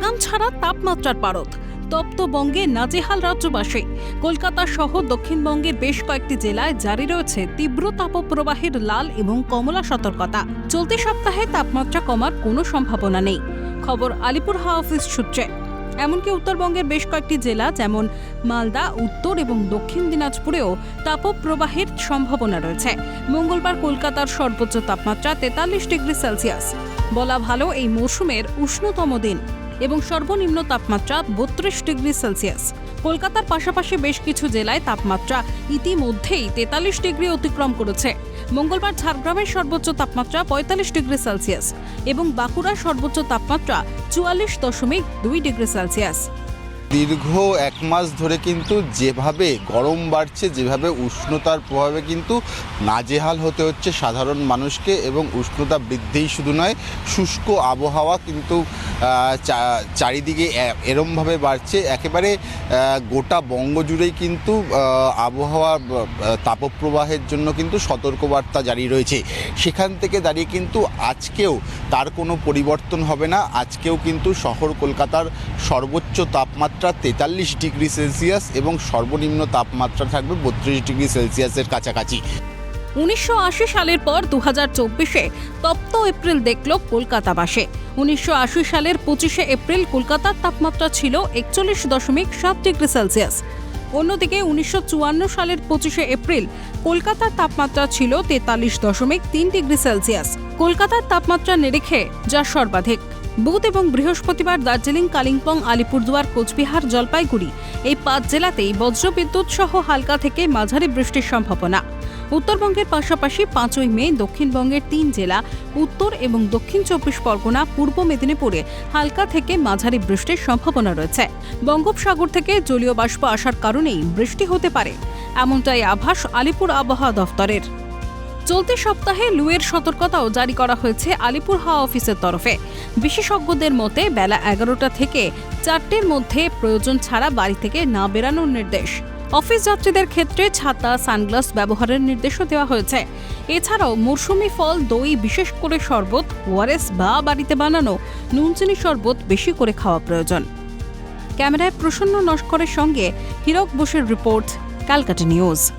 লাগাম ছাড়া তাপমাত্রার পারদ। তপ্ত বঙ্গে নাজেহাল রাজ্যবাসী। কলকাতা সহ দক্ষিণবঙ্গের বেশ কয়েকটি জেলায় জারি রয়েছে তীব্র তাপপ্রবাহের লাল এবং কমলা সতর্কতা। চলতি সপ্তাহে তাপমাত্রা কমার কোনো সম্ভাবনা নেই। খবর আলিপুর হাওয়া অফিস সূত্রে। এমনকি উত্তরবঙ্গের বেশ কয়েকটি জেলা যেমন মালদা, উত্তর এবং দক্ষিণ দিনাজপুরেও তাপপ্রবাহের সম্ভাবনা রয়েছে। মঙ্গলবার কলকাতার সর্বোচ্চ তাপমাত্রা তেতাল্লিশ ডিগ্রি সেলসিয়াস। বলা ভালো এই মৌসুমের উষ্ণতম দিন। এবং সর্বনিম্ন তাপমাত্রা বত্রিশ ডিগ্রি সেলসিয়াস। কলকাতার পাশাপাশি বেশ কিছু জেলায় তাপমাত্রা ইতিমধ্যেই তেতাল্লিশ ডিগ্রি অতিক্রম করেছে। মঙ্গলবার ঝাড়গ্রামের সর্বোচ্চ তাপমাত্রা পঁয়তাল্লিশ ডিগ্রি সেলসিয়াস এবং বাঁকুড়ার সর্বোচ্চ তাপমাত্রা চুয়াল্লিশ দশমিক দুই ডিগ্রি সেলসিয়াস। দীর্ঘ এক মাস ধরে কিন্তু যেভাবে গরম বাড়ছে, যেভাবে উষ্ণতার প্রভাবে কিন্তু নাজেহাল হতে হচ্ছে সাধারণ মানুষকে এবং উষ্ণতা বৃদ্ধিই শুধু নয়, শুষ্ক আবহাওয়া কিন্তু চারিদিকে এরমভাবে বাড়ছে। একেবারে গোটা বঙ্গ জুড়েই কিন্তু আবহাওয়া তাপপ্রবাহের জন্য কিন্তু সতর্কবার্তা জারি রয়েছে। সেখান থেকে দাঁড়িয়ে কিন্তু আজকেও তার কোনো পরিবর্তন হবে না। আজকেও কিন্তু শহর কলকাতার সর্বোচ্চ তাপমাত্রা তেতাল্লিশ ডিগ্রি সেলসিয়াস এবং সর্বনিম্ন তাপমাত্রা থাকবে বত্রিশ ডিগ্রি সেলসিয়াসের কাছাকাছি। উনিশশো আশি সালের পর দু হাজার চব্বিশে তপ্ত এপ্রিল দেখল কলকাতাবাসী। উনিশশো সালের পঁচিশে এপ্রিল কলকাতার তাপমাত্রা ছিল একচল্লিশ দশমিক সাত ডিগ্রি সেলসিয়াস। অন্যদিকে উনিশশো চুয়ান্ন সালের পঁচিশে এপ্রিল কলকাতার তাপমাত্রা ছিল তেতাল্লিশ দশমিক তিন ডিগ্রি সেলসিয়াস। কলকাতার তাপমাত্রা নিরিখে যা সর্বাধিক। বুধ এবং বৃহস্পতিবার দার্জিলিং, কালিম্পং, আলিপুরদুয়ার, কোচবিহার, জলপাইগুড়ি এই পাঁচ জেলাতেই বজ্রবিদ্যুৎ সহ হালকা থেকে মাঝারি বৃষ্টির সম্ভাবনা। উত্তরবঙ্গের পাশাপাশি পাঁচই মে দক্ষিণবঙ্গের তিন জেলা, উত্তর এবং দক্ষিণ চব্বিশ পরগনা, পূর্ব মেদিনীপুরে হালকা থেকে মাঝারি বৃষ্টির সম্ভাবনা রয়েছে। বঙ্গোপসাগর থেকে জলীয় বাষ্প আসার কারণেই বৃষ্টি হতে পারে। এমনটাই আভাস আলিপুর আবহাওয়া দফতরের। চলতি সপ্তাহে লুয়ের সতর্কতাও জারি করা হয়েছে আলিপুর হাওয়া অফিসের তরফে। বিশেষজ্ঞদের মতে, বেলা এগারোটা থেকে চারটের মধ্যে প্রয়োজন ছাড়া বাড়ি থেকে না বেরানোর নির্দেশ। অফিস যাত্রীদের ক্ষেত্রে ছাতা, সানগ্লাস ব্যবহারের নির্দেশও দেওয়া হয়েছে। এছাড়াও মৌসুমি ফল, দই, বিশেষ করে শরবত, ওয়ারেস বা বাড়িতে বানানো নুনচিনি শরবত বেশি করে খাওয়া প্রয়োজন। ক্যামেরায় প্রসন্ন নস্করের সঙ্গে হীরক বোসের রিপোর্ট, ক্যালকাটা নিউজ।